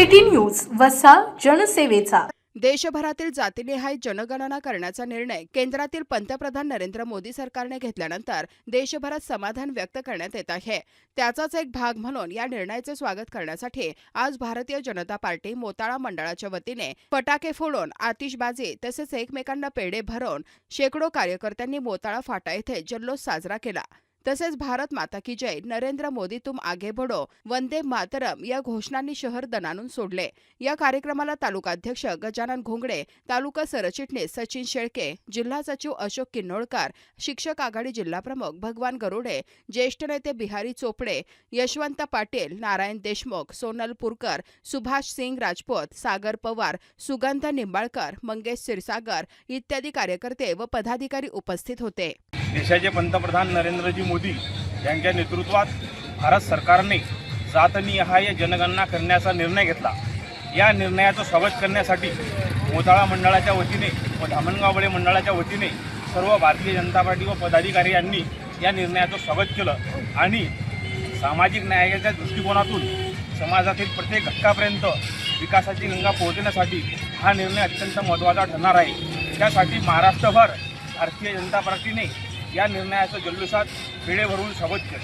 City news वसा जनसेवेचा. देशभरातील जातीनिहाय जनगणना करण्याचा निर्णय केंद्रातील पंतप्रधान नरेंद्र मोदी सरकारने घेतल्यानंतर देशभरात समाधान व्यक्त करण्यात येत आहे. त्याचाच एक भाग म्हणून या निर्णयाचे स्वागत करण्यासाठी आज भारतीय जनता पार्टी मोताळा मंडळाच्या वतीने फटाके फोडून आतिषबाजी तसेच एकमेकांना पेढे भरवून शेकडो कार्यकर्त्यांनी मोताळा फाटा येथे जल्लोष साजरा केला. तसेच भारत माता की जय. नरेंद्र मोदी तुम आगे बढो. वंदे मातरम या घोषणांनी शहर दणानून सोडले. या कार्यक्रमाला तालुकाध्यक्ष गजानन घोंगडे तालुका सरचिटणीस सचिन शेळके जिल्हा सचिव अशोक किन्नोळकर शिक्षक आघाडी जिल्हाप्रमुख भगवान गरुडे ज्येष्ठ नेते बिहारी चोपडे यशवंत पाटील नारायण देशमुख सोनल पुरकर सुभाष सिंग राजपूत सागर पवार सुगंध निंबाळकर मंगेश क्षीरसागर इत्यादी कार्यकर्ते व पदाधिकारी उपस्थित होते. देशाचे पंतप्रधान नरेंद्रजी मोदी यांच्या नेतृत्वात भारत सरकारने जातनिहाय जनगणना करण्याचा निर्णय घेतला. या निर्णयाचं स्वागत करण्यासाठी मोताळा मंडळाच्या वतीने व धामणगावळे मंडळाच्या वतीने सर्व भारतीय जनता पार्टी व पदाधिकारी यांनी या निर्णयाचं स्वागत केलं आणि सामाजिक न्यायाच्या दृष्टिकोनातून समाजातील प्रत्येक घटकापर्यंत विकासाची गंगा पोहोचण्यासाठी हा निर्णय अत्यंत महत्त्वाचा ठरणार आहे. त्यासाठी महाराष्ट्रभर भारतीय जनता पार्टीने या निर्णयाचं जल्लोषात पेढे भरून स्वागत केलं